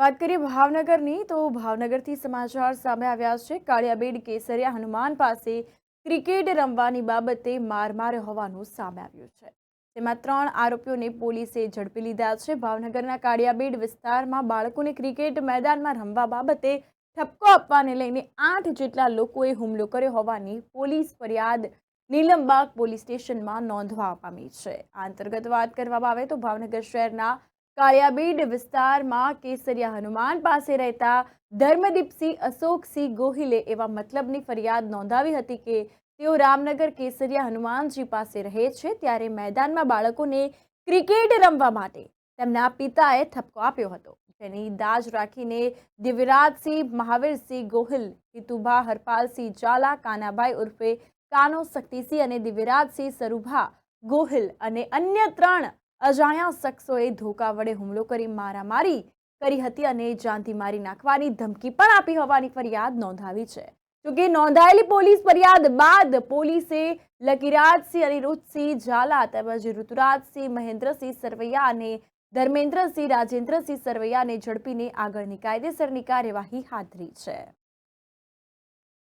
વાત કરીએ ભાવનગરની, તો ભાવનગરથી સમાચાર સામે આવ્યા છે. કાળિયાબેડ કેસરિયા હનુમાન પાસે ક્રિકેટ રમવાની બાબતે માર માર હોવાનું સામે આવ્યું છે. તેમાં ત્રણ આરોપીઓને પોલીસે ઝડપી લીધા છે. ભાવનગરના કાળિયાબેડ વિસ્તારમાં બાળકોને ક્રિકેટ મેદાનમાં રમવા બાબતે ઠપકો આપવાને લઈને આઠ જેટલા લોકોએ હુમલો કર્યો હોવાની પોલીસ ફરિયાદ નીલમબાગ પોલીસ સ્ટેશનમાં નોંધવા પામી છે. આ અંતર્ગત વાત કરવામાં આવે તો ભાવનગર શહેરના કાળિયાબીડ વિસ્તારમાં કેસરિયા હનુમાન પાસે રહેતા ધર્મદીપસિંહ અશોકસિંહ ગોહિલે એવા મતલબની ફરિયાદ નોંધાવી હતી કે તેઓ રામનગર કેસરિયા હનુમાનજી પાસે રહે છે ત્યારે મેદાનમાં બાળકોને ક્રિકેટ રમવા માટે તેમના પિતાએ ઠપકો આપ્યો હતો. જેની દાજ રાખીને દિવ્યરાજસિંહ, મહાવીરસિંહ ગોહિલ, હિતુભા હરપાલસિંહ ઝાલા, કાનાભાઈ ઉર્ફે કાનો શક્તિસિંહ અને દિવ્યરાજસિંહ સરુભા ગોહિલ અને અન્ય ત્રણ અજાણ્યા શખ્સોએ ધોકા વડે હુમલો કરી મારામારી કરી હતી અને જાનથી મારી નાખવાની ધમકી પણ આપી હોવાની ફરિયાદ નોંધાવી છે. જોકે નોંધાયેલી પોલીસ ફરિયાદ બાદ પોલીસે લકીરાજસિંહ, અનિરુદ્ધસિંહ, ઝાલા તેમજ ઋતુરાજસિંહ, મહેન્દ્રસિંહ સરવૈયા અને ધર્મેન્દ્રસિંહ, રાજેન્દ્રસિંહ સરવૈયાને ઝડપીને આગળની કાયદેસરની કાર્યવાહી હાથ ધરી છે.